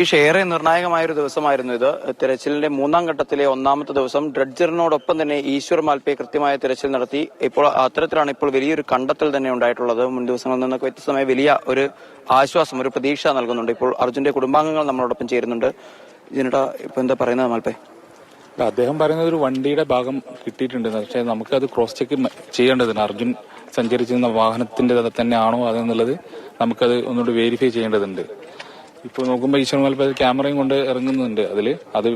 ഈ ഏറെ നിർണായകമായ ഒരു ദിവസമായിരുന്നു ഇത്. തിരച്ചിലിന്റെ മൂന്നാം ഘട്ടത്തിലെ ഒന്നാമത്തെ ദിവസം ഡ്രഡ്ജറിനോടൊപ്പം തന്നെ ഈശ്വർ മാൽപ്പയെ കൃത്യമായ തിരച്ചിൽ നടത്തി. ഇപ്പോൾ അത്തരത്തിലാണ് ഇപ്പോൾ വലിയൊരു കണ്ടെത്തൽ തന്നെ ഉണ്ടായിട്ടുള്ളത്. മുൻ ദിവസങ്ങളിൽ നിന്നൊക്കെ വ്യത്യസ്തമായ വലിയ ഒരു ആശ്വാസം ഒരു പ്രതീക്ഷ നൽകുന്നുണ്ട്. ഇപ്പോൾ അർജുന്റെ കുടുംബാംഗങ്ങൾ നമ്മളോടൊപ്പം ചേരുന്നുണ്ട്. ഇതിനിടെ ഇപ്പൊ എന്താ പറയുന്നത് മാൽപ്പേ അദ്ദേഹം പറയുന്നത് ഒരു വണ്ടിയുടെ ഭാഗം കിട്ടിയിട്ടുണ്ട് പക്ഷേ നമുക്ക് അത് ക്രോസ് ചെക്ക് ചെയ്യേണ്ടതുണ്ട്. അർജുൻ സഞ്ചരിച്ചിരുന്ന വാഹനത്തിന്റെ തന്നെയാണോ അതെന്നുള്ളത് നമുക്കത് ഒന്നുകൂടി വെരിഫൈ ചെയ്യേണ്ടതുണ്ട്. ഇപ്പോൾ നോക്കുമ്പോൾ ഈശ്വരമൽപ്പ ക്യാമറയും കൊണ്ട് ഇറങ്ങുന്നുണ്ട് അതിൽ അത്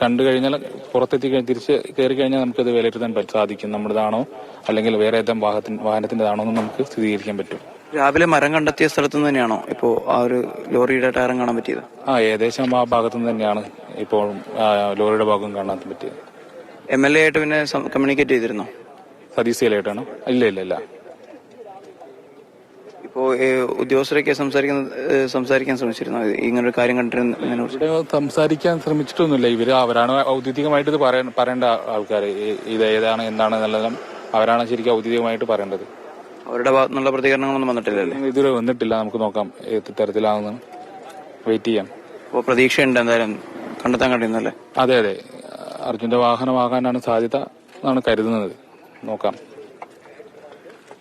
കണ്ടു കഴിഞ്ഞാൽ പുറത്തെത്തി തിരിച്ച് കയറി കഴിഞ്ഞാൽ നമുക്കത് വിലയിരുത്താൻ പറ്റും സാധിക്കും. നമ്മുടേതാണോ അല്ലെങ്കിൽ വേറെ ഏതെങ്കിലും വാഹനത്തിന് വാഹനത്തിന്റെതാണോ എന്ന് നമുക്ക് സ്ഥിരീകരിക്കാൻ പറ്റും. രാവിലെ മരം കണ്ടെത്തിയ സ്ഥലത്ത് നിന്ന് തന്നെയാണോ ഇപ്പോ ആ ഒരു ലോറിയുടെ ടയറും കാണാൻ പറ്റിയത്? ആ ഏകദേശം ആ ഭാഗത്തു നിന്ന് തന്നെയാണ് ഇപ്പോൾ ലോറിയുടെ ഭാഗം കാണാൻ പറ്റിയത്. എം എൽ എ ആയിട്ട് പിന്നെ കമ്മ്യൂണിക്കേറ്റ് ചെയ്തിരുന്നോ? സതീശയിലായിട്ടാണോ ഇല്ല ഇല്ല ഇല്ല. ഏഹ്, ഉദ്യോഗസ്ഥരൊക്കെ സംസാരിക്കുന്ന സംസാരിക്കാൻ ശ്രമിച്ചിരുന്നു? ഇങ്ങനെ ഒരു കാര്യം കണ്ടിരുന്ന സംസാരിക്കാൻ ശ്രമിച്ചിട്ടൊന്നുമില്ല. ഇവർ അവരാണ് ഔദ്യോഗികമായിട്ട് ഇത് പറയേണ്ട ആൾക്കാർ ഇത് ഏതാണ് എന്താണ് എന്നുള്ളതെല്ലാം അവരാണ് ശരിക്കും ഔദ്യോഗികമായിട്ട് പറയേണ്ടത്. അവരുടെ ഭാഗത്തുനിന്നുള്ള പ്രതികരണങ്ങളൊന്നും വന്നിട്ടില്ലല്ലേ? ഇതുവരെ വന്നിട്ടില്ല. നമുക്ക് നോക്കാം. ഏത് തരത്തിലാണെന്ന്. വെയിറ്റ് ചെയ്യാം. അപ്പോൾ പ്രതീക്ഷയുണ്ട് എന്തായാലും. കണ്ടെത്താൻ കഴിയുന്നല്ലേ അതെ അതെ. അർജുന്റെ വാഹനമാകാനാണ് സാധ്യത എന്നാണ് കരുതുന്നത്. നോക്കാം.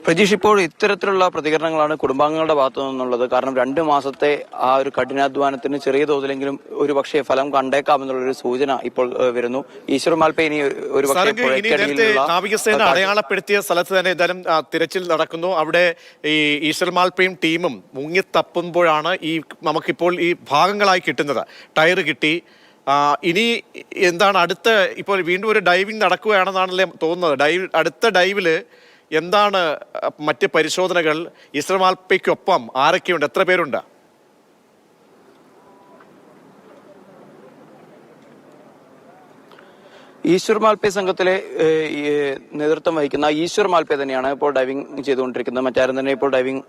പ്രജീഷ് ഇപ്പോൾ ഇത്തരത്തിലുള്ള പ്രതികരണങ്ങളാണ് കുടുംബാംഗങ്ങളുടെ ഭാഗത്തു നിന്നുള്ളത് കാരണം രണ്ട് മാസത്തെ ആ ഒരു കഠിനാധ്വാനത്തിന് ചെറിയ തോതിലെങ്കിലും ഒരു പക്ഷേ ഫലം കണ്ടേക്കാമെന്നുള്ള ഒരു സൂചന ഇപ്പോൾ വരുന്നു. ഈശ്വർ മാൽപ്പേ ഇനി ഒരു നാവികസേന അടയാളപ്പെടുത്തിയ സ്ഥലത്ത് തന്നെ എന്തായാലും തിരച്ചിൽ നടക്കുന്നു. അവിടെ ഈ ഈശ്വർ മാൽപ്പയും ടീമും മുങ്ങിത്തപ്പുമ്പോഴാണ് ഈ നമുക്കിപ്പോൾ ഈ ഭാഗങ്ങളായി കിട്ടുന്നത്. ടയർ കിട്ടി. ഇനി എന്താണ് അടുത്ത ഇപ്പോൾ വീണ്ടും ഒരു ഡൈവിംഗ് നടക്കുകയാണെന്നാണല്ലേ തോന്നുന്നത്. ഡൈവ് അടുത്ത ഡൈവിൽ എന്താണ് മറ്റ് പരിശോധനകൾ ഇസ്രമാൽപ്പയ്ക്കൊപ്പം മാൽപ്പയ്ക്കൊപ്പം ആരൊക്കെയുണ്ട്? എത്ര പേരുണ്ട്? ഈശ്വർ മാൽപേ സംഘത്തിലെ നേതൃത്വം വഹിക്കുന്ന ഈശ്വർ മാൽപ്പെ തന്നെയാണ് ഇപ്പോൾ ഡൈവിംഗ് ചെയ്തുകൊണ്ടിരിക്കുന്നത്. മറ്റാരും തന്നെ ഇപ്പോൾ ഡൈവിംഗ്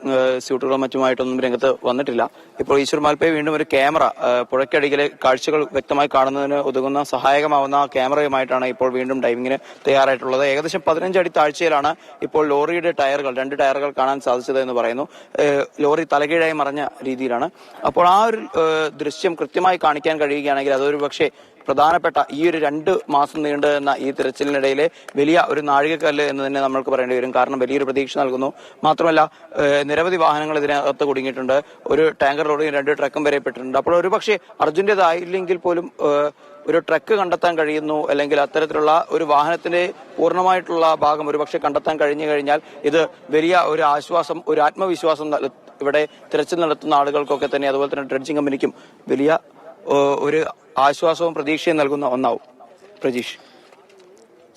സ്യൂട്ടുകളോ മറ്റുമായിട്ടൊന്നും രംഗത്ത് വന്നിട്ടില്ല. ഇപ്പോൾ ഈശ്വർ മാൽപേ വീണ്ടും ഒരു ക്യാമറ പുഴയ്ക്കടിയിലെ കാഴ്ചകൾ വ്യക്തമായി കാണുന്നതിന് ഉതകുന്ന സഹായകമാവുന്ന ക്യാമറയുമായിട്ടാണ് ഇപ്പോൾ വീണ്ടും ഡൈവിങ്ങിന് തയ്യാറായിട്ടുള്ളത്. ഏകദേശം പതിനഞ്ചടി താഴ്ചയിലാണ് ഇപ്പോൾ ലോറിയുടെ ടയറുകൾ രണ്ട് ടയറുകൾ കാണാൻ സാധിച്ചത് എന്ന് പറയുന്നു. ലോറി തലകീഴായി മറഞ്ഞ രീതിയിലാണ്. അപ്പോൾ ആ ഒരു ദൃശ്യം കൃത്യമായി കാണിക്കാൻ കഴിയുകയാണെങ്കിൽ അതൊരു പക്ഷേ പ്രധാനപ്പെട്ട ഈ ഒരു രണ്ട് മാസം നീണ്ടു നിന്ന ഈ തിരച്ചിലിനിടയിലെ വലിയ ഒരു നാഴികക്കല്ല് എന്ന് തന്നെ നമ്മൾക്ക് പറയേണ്ടി വരും. കാരണം വലിയൊരു പ്രതീക്ഷ നൽകുന്നു. മാത്രമല്ല നിരവധി വാഹനങ്ങൾ ഇതിനകത്ത് കുടുങ്ങിയിട്ടുണ്ട്. ഒരു ടാങ്കർ ലോറിയും രണ്ട് ട്രക്കും വരെ പെട്ടിട്ടുണ്ട് അപ്പോൾ ഒരുപക്ഷെ അർജുന്റെതായില്ലെങ്കിൽ പോലും ഒരു ട്രക്ക് കണ്ടെത്താൻ കഴിയുന്നു അല്ലെങ്കിൽ അത്തരത്തിലുള്ള ഒരു വാഹനത്തിന്റെ പൂർണമായിട്ടുള്ള ഭാഗം ഒരുപക്ഷെ കണ്ടെത്താൻ കഴിഞ്ഞു കഴിഞ്ഞാൽ ഇത് വലിയ ഒരു ആശ്വാസം ഒരു ആത്മവിശ്വാസം ഇവിടെ തിരച്ചിൽ നടത്തുന്ന ആളുകൾക്കൊക്കെ തന്നെ അതുപോലെ തന്നെ ഡ്രഡ്ജിംഗ് കമ്പനിക്കും വലിയ ഒരു ആശ്വാസവും പ്രതീക്ഷയും നൽകുന്ന ഒന്നാവും. പ്രജീഷ്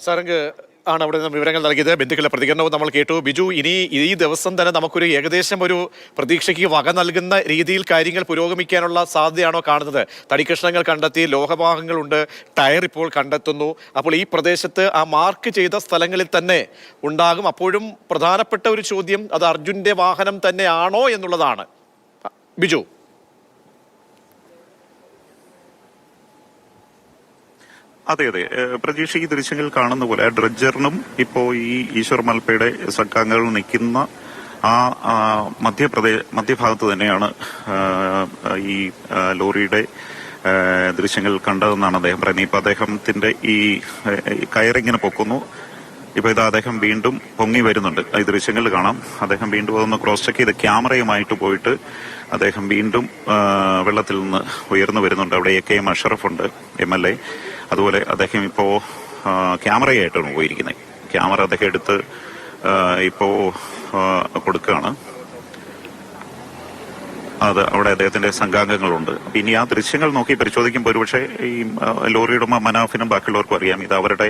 സാറങ്ക് ആണ് അവിടെ നിന്ന് വിവരങ്ങൾ നൽകിയത്. ബന്ധുക്കളുടെ പ്രതികരണവും നമ്മൾ കേട്ടു. ബിജു ഇനി ഈ ദിവസം തന്നെ നമുക്കൊരു ഏകദേശം ഒരു പ്രതീക്ഷയ്ക്ക് വക നൽകുന്ന രീതിയിൽ കാര്യങ്ങൾ പുരോഗമിക്കാനുള്ള സാധ്യതയാണോ കാണുന്നത്? തടിക്കഷ്ണങ്ങൾ കണ്ടെത്തി ലോഹഭാഗങ്ങളുണ്ട് ടയർ ഇപ്പോൾ കണ്ടെത്തുന്നു. അപ്പോൾ ഈ പ്രദേശത്ത് ആ മാർക്ക് ചെയ്ത സ്ഥലങ്ങളിൽ തന്നെ ഉണ്ടാകും. അപ്പോഴും പ്രധാനപ്പെട്ട ഒരു ചോദ്യം അത് അർജുന്റെ വാഹനം തന്നെയാണോ എന്നുള്ളതാണ്. ബിജു. അതെ അതെ. പ്രതീക്ഷ ഈ ദൃശ്യങ്ങൾ കാണുന്ന പോലെ ഡ്രഡ്ജറിനും ഇപ്പോ ഈ ഈശ്വർ മൽപ്പയുടെ സംഘാംഗങ്ങൾ നിൽക്കുന്ന ആ ആ, മധ്യപ്രദേ മധ്യഭാഗത്ത് തന്നെയാണ് ഈ ലോറിയുടെ ദൃശ്യങ്ങൾ കണ്ടതെന്നാണ് അദ്ദേഹം പറയുന്നത്. ഇപ്പൊ അദ്ദേഹത്തിന്റെ ഈ കയറിങ്ങനെ പൊക്കുന്നു. ഇപ്പൊ ഇത് അദ്ദേഹം വീണ്ടും പൊങ്ങി വരുന്നുണ്ട്. ഈ ദൃശ്യങ്ങൾ കാണാം. അദ്ദേഹം വീണ്ടും അതൊന്ന് ക്രോസ് ചെക്ക് ചെയ്ത് ക്യാമറയുമായിട്ട് പോയിട്ട് അദ്ദേഹം വീണ്ടും വെള്ളത്തിൽ നിന്ന് ഉയർന്നു വരുന്നുണ്ട്. അവിടെ എ കെ എം അഷറഫ് ഉണ്ട് എം എൽ എ. അതുപോലെ അദ്ദേഹം ഇപ്പോൾ ക്യാമറയായിട്ടാണ് പോയിരിക്കുന്നത്. ക്യാമറ അദ്ദേഹം എടുത്ത് ഇപ്പോൾ ഇപ്പോ കൊടുക്കുകയാണ്. അത് അവിടെ അദ്ദേഹത്തിന്റെ സംഘാംഗങ്ങളുണ്ട്. അപ്പൊ ഇനി ആ ദൃശ്യങ്ങൾ നോക്കി പരിശോധിക്കുമ്പോൾ ഒരുപക്ഷെ ഈ ആ, ലോറി ഉടമ മനാഫിനും ബാക്കിയുള്ളവർക്കും അറിയാം. ഇത് അവരുടെ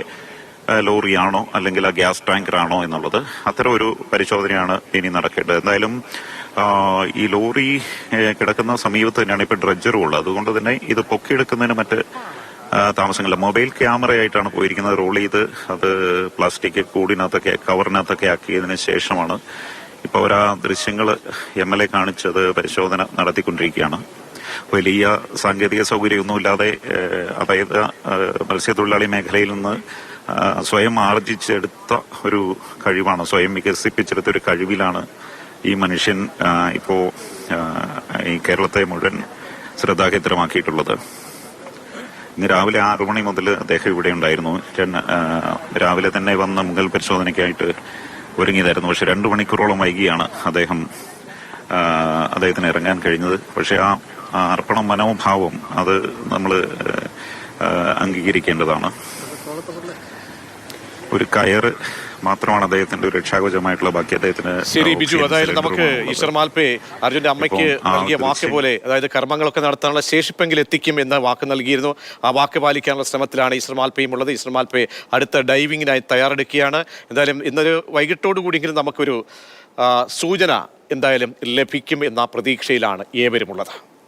ലോറിയാണോ അല്ലെങ്കിൽ ആ ഗ്യാസ് ടാങ്കറാണോ എന്നുള്ളത്. അത്തരം ഒരു പരിശോധനയാണ് ഇനി നടക്കേണ്ടത്. എന്തായാലും ഈ ലോറി കിടക്കുന്ന സമീപത്ത് തന്നെയാണ് ഇപ്പൊ ഡ്രഡ്ജറും ഉള്ളത്. അതുകൊണ്ട് തന്നെ ഇത് പൊക്കിയെടുക്കുന്നതിന് മറ്റ് താമസങ്ങളില്ല മൊബൈൽ ക്യാമറയായിട്ടാണ് പോയിരിക്കുന്നത്. റോൾ ചെയ്ത് അത് പ്ലാസ്റ്റിക് കൂടിനകത്തൊക്കെ കവറിനകത്തൊക്കെ ആക്കിയതിനു ശേഷമാണ് ഇപ്പൊ അവർ ആ ദൃശ്യങ്ങൾ എം എൽ എ കാണിച്ചത് പരിശോധന നടത്തിക്കൊണ്ടിരിക്കുകയാണ്. വലിയ സാങ്കേതിക സൗകര്യമൊന്നുമില്ലാതെ അതായത് മത്സ്യത്തൊഴിലാളി മേഖലയിൽ നിന്ന് സ്വയം ആർജിച്ചെടുത്ത ഒരു കഴിവാണ് സ്വയം വികസിപ്പിച്ചെടുത്ത ഒരു കഴിവിലാണ് ഈ മനുഷ്യൻ ഇപ്പോ ഈ കേരളത്തെ മുഴുവൻ ശ്രദ്ധാകേന്ദ്രമാക്കിയിട്ടുള്ളത്. ഇന്ന് രാവിലെ ആറു മണി മുതൽ അദ്ദേഹം ഇവിടെ ഉണ്ടായിരുന്നു. രാവിലെ തന്നെ വന്ന മുഗൾ പരിശോധനയ്ക്കായിട്ട് ഒരുങ്ങിയതായിരുന്നു. പക്ഷെ രണ്ടു മണിക്കൂറോളം വൈകിയാണ് അദ്ദേഹം അദ്ദേഹത്തിന് ഇറങ്ങാൻ കഴിഞ്ഞത്. പക്ഷെ ആ അർപ്പണ മനോഭാവം അത് നമ്മൾ അംഗീകരിക്കേണ്ടതാണ്. ഒരു കയറ് മാത്രമാണ് അദ്ദേഹത്തിന്റെ ഒരു രക്ഷാകോചമായിട്ടുള്ള ബാക്കി അദ്ദേഹത്തിന് ശരി ബിജു അതായത് നമുക്ക് ഈശ്വർ മാൽപ്പേ അർജുന്റെ അമ്മയ്ക്ക് നൽകിയ വാക്ക് പോലെ അതായത് കർമ്മങ്ങളൊക്കെ നടത്താനുള്ള ശേഷിപ്പെങ്കിൽ എത്തിക്കും എന്ന വാക്ക് നൽകിയിരുന്നു. ആ വാക്ക് പാലിക്കാനുള്ള ശ്രമത്തിലാണ് ഈശ്വർ മാൽപ്പയും ഉള്ളത്. ഈശ്വർ മാൽപ്പേ അടുത്ത ഡൈവിങ്ങിനായി തയ്യാറെടുക്കുകയാണ്. എന്തായാലും ഇന്നൊരു വൈകിട്ടോടു കൂടിയെങ്കിലും നമുക്കൊരു സൂചന എന്തായാലും ലഭിക്കും എന്ന പ്രതീക്ഷയിലാണ് ഏവരുമുള്ളത്.